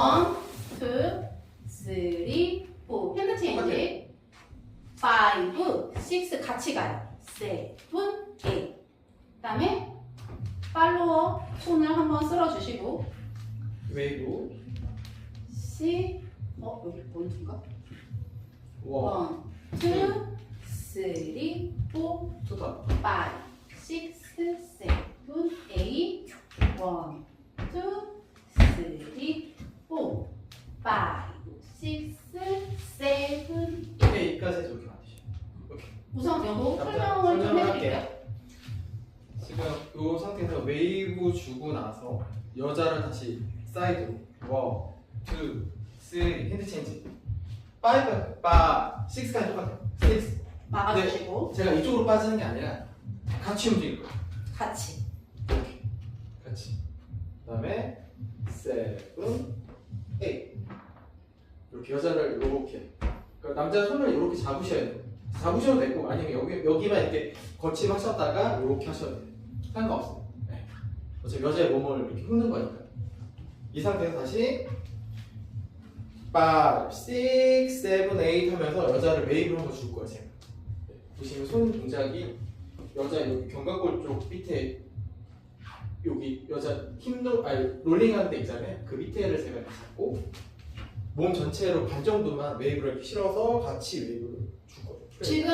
원, 투, 쓰리, 포. 핸드 체인지. 파이브, 식스 같이 가요. 세븐, 에잇. 그다음에 팔로워 손을 한번 쓸어주시고 웨이브 시, 어 여기 원투인가? 원 원, 투, 쓰리, 포, 좋다 파이브, 식스, 세븐, 에잇. 원, 투, 쓰리, 포, 파이브, 식스, 세븐. A까지 저렇게 만드시죠 오케이 요거 남자, 설명을 좀 해드릴게요. 지금 이 상태에서 웨이브 주고 나서 여자를 다시 사이드로. 원, 투, 쓰리 핸드 체인지. 파이브, 파, 식스까지 똑같아요. 식스. 막아주시고. 제가 이쪽으로 빠지는 게 아니라 같이 움직일 거예요. 같이. 같이. 그 다음에 세븐, 에잇. 이렇게 여자를 이렇게. 그러니까 남자 손을 이렇게 잡으셔야 돼요 잡으셔도 되고 아니면 여기, 여기만 이렇게 거침하셨다가 이렇게 하셔도 돼요 상관없어요 네. 어차피 여자의 몸을 이렇게 훑는 거니까 이 상태에서 다시 5, 6, 7, 8 하면서 여자를 웨이브로 한번 줄 거예요 제가 네. 보시면 손 동작이 여자 여기 견갑골 쪽 밑에 여기 여자 힘도 아니 롤링하는 데 있잖아요. 그 밑에를 제가 잡고 몸 전체로 반 정도만 웨이브를 실어서 같이 웨이브를 줄 거예요. 지금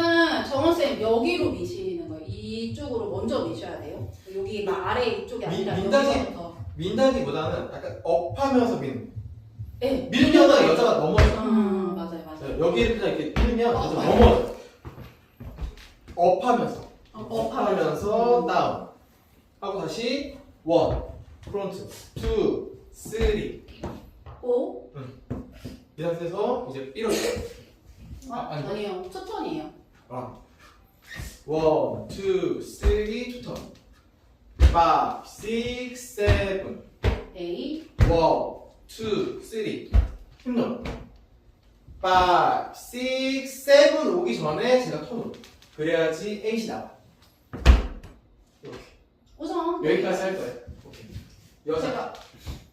정원쌤 여기로 미시는 거예요. 이쪽으로 먼저 미셔야 돼요. 여기 막 아래 이쪽이 아니라 민- 민다지? 여기서부터. 민다기보다는 약간 업하면서 민. 네. 밀려다 여자가 넘어져. 음, 맞아요, 맞아요. 요 여기를 그냥 이렇게 밀면 어, 여자가 맞아요. 넘어져. 업하면서. 어, 업하면서 음. 다운. 하고 다시 원, 프론트, 투, 쓰리. 오. 이 상태에서 이제 밀어줘요. 아, 아, 아니. 아니요. 투턴이에요. 아. 원, 투, 쓰리, 투 턴. 파, 식, 세븐. A. 원, 투, 쓰리. 힘넣어. 파, 식, 세븐 오기 전에 제가 턴으로. 그래야지 에잇이 나와. 이렇게. 우선 여기까지 할 거예요. 오케이. 여자. 제가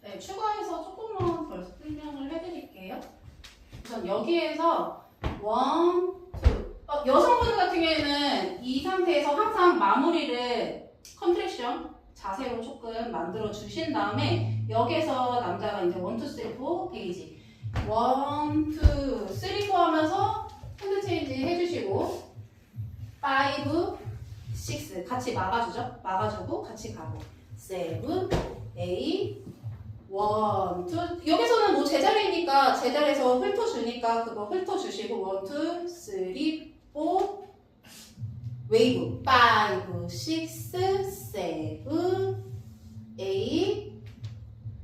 네, 추가해서 조금만 더 설명을 해드릴게요. 우선 여기에서 원, 투. 어, 여성분들 같은 경우에는 이 상태에서 항상 마무리를 컨트랙션 자세로 조금 만들어 주신 다음에 여기에서 남자가 이제 원, 투, 쓰리, 포 페이지 원, 투, 쓰리, 포 하면서 핸드 체인지 해주시고 파이브, 식스 같이 막아주죠. 막아주고 같이 가고 세븐, 에잇, 원, 투. 여기서는 뭐 제자리니까 제자리에서 훑어주니까 그거 훑어주시고 원, 투, 쓰리, 포, 웨이브, 파이브, 식스, 세븐, 에잇,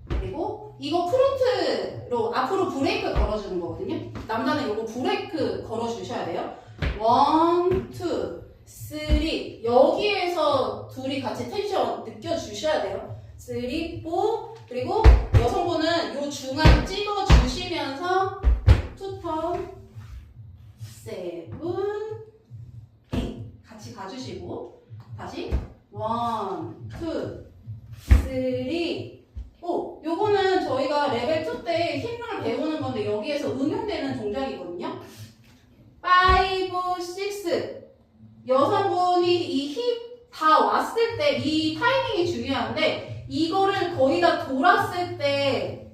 그리고 이거 프론트로 앞으로 브레이크 걸어주는 거거든요. 남자는 이거 브레이크 걸어주셔야 돼요. 원, 투, 쓰리. 여기에서 둘이 같이 텐션 느껴주셔야 돼요. 포. 그리고 여성분은 요 중앙 찍어 주시면서 투턴, 세븐, 에잇 같이 가주시고 다시 원, 투, 쓰리, 오. 요거는 저희가 레벨 2 때 힘을 배우는 건데 여기에서 응용되는 동작이거든요. 5, 6 여성분이 이 힙 다 왔을 때 이 타이밍이 중요한데 이거를 거의 다 돌았을 때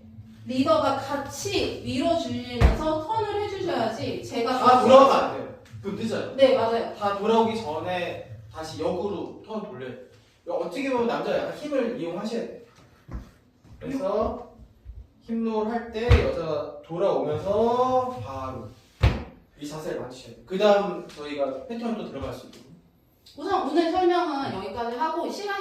리더가 같이 밀어주면서 턴을 해주셔야지 제가 다 돌아오면 안 돼요. 그럼 늦어요. 네 맞아요 다 돌아오기 전에 다시 역으로 턴 돌려요. 어떻게 보면 남자가 약간 힘을 이용하셔야 돼요. 그래서 힘롤 할 때 여자가 돌아오면서 바로 이 자세를 맞추셔야 돼요. 그 다음 저희가 패턴도 들어갈 수 있고. 우선 오늘 설명은 여기까지 하고 시간이